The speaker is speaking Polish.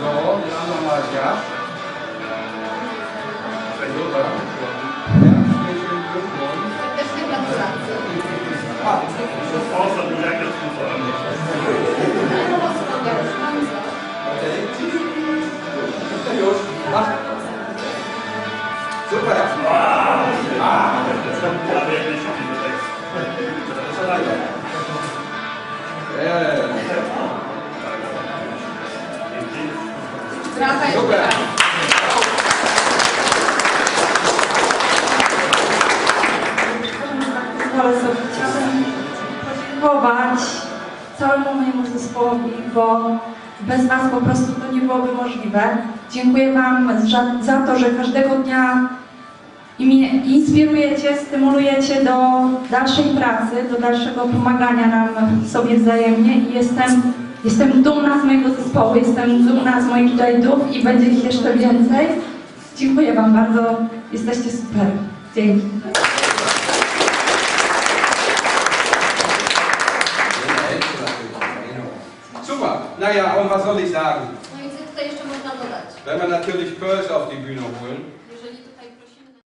Die anderen mal ja. Super. Ja, gratulacje. Ah, Außer du merkst es okay. Los, mach. Super. Ah. Ja, wirklich, diese Text. Das ist leider. Ja, Brawa Super. Ale sobie chciałabym podziękować całemu mojemu zespołowi, bo bez Was po prostu to nie byłoby możliwe. Dziękuję Wam za to, że każdego dnia i mnie inspirujecie, stymulujecie do dalszej pracy, do dalszego pomagania nam sobie wzajemnie i jestem, jestem dumna z mojego zespołu, jestem dumna z moich rajdów i będzie ich jeszcze więcej. Dziękuję Wam bardzo, jesteście super. Dzięki. Super. Naja, und was soll ich sagen? No i co tutaj jeszcze można dodać? Wenn wir natürlich Pearls auf die Bühne holen,